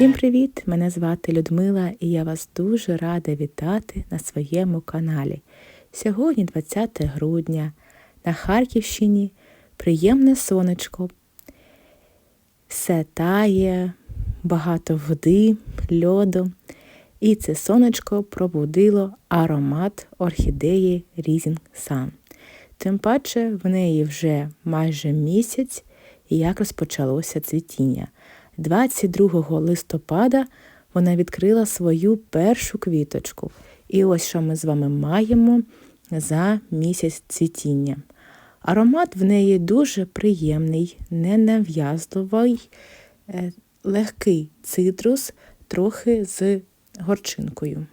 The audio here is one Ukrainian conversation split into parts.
Всім привіт! Мене звати Людмила і я вас дуже рада вітати на своєму каналі. Сьогодні 20 грудня. На Харківщині приємне сонечко. Все тає, багато води, льоду. І це сонечко пробудило аромат орхідеї Rising Sun. Тим паче в неї вже майже місяць, як розпочалося цвітіння. 22 листопада вона відкрила свою першу квіточку. І ось що ми з вами маємо за місяць цвітіння. Аромат в неї дуже приємний, ненав'язливий, е, легкий цитрус, трохи з горчинкою.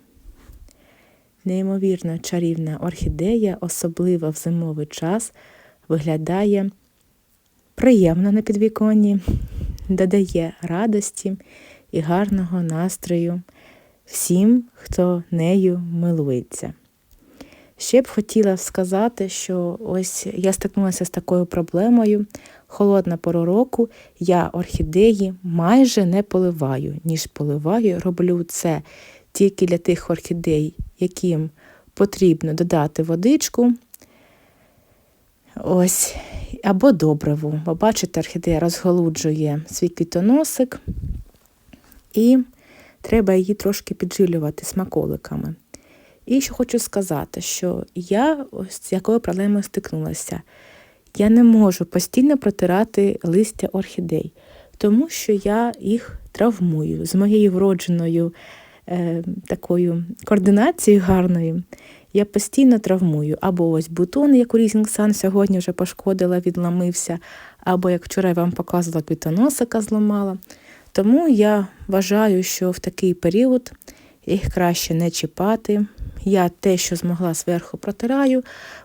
Неймовірно чарівна орхідея, особливо в зимовий час, виглядає приємно на підвіконні, додає радості і гарного настрою всім, хто нею милується. Ще б хотіла сказати, що ось я стикнулася з такою проблемою. Холодна пора року я орхідеї майже не поливаю, ніж поливаю, роблю це тільки для тих орхідей, яким потрібно додати водичку. Ось, або добриву. Бо бачите, орхідея розголуджує свій квітоносик, і треба її трошки піджилювати смаколиками. І ще хочу сказати, що я ось з якою проблемою стикнулася. Я не можу постійно протирати листя орхідей, тому що я їх травмую з моєю вродженою е, такою координацією гарною. Я постійно травмую. Або ось бутон, як у Rising Sun сьогодні вже пошкодила, відламився, або, як вчора я вам показувала, квітоносика зламала. Тому я вважаю, що в такий період їх краще не чіпати. Я те, що змогла зверху протираю,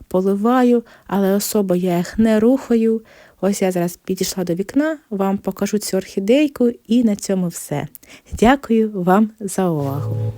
поливаю, але особо я їх не рухаю. Ось я зараз підійшла до вікна, вам покажу цю орхідейку і на цьому все. Дякую вам за увагу.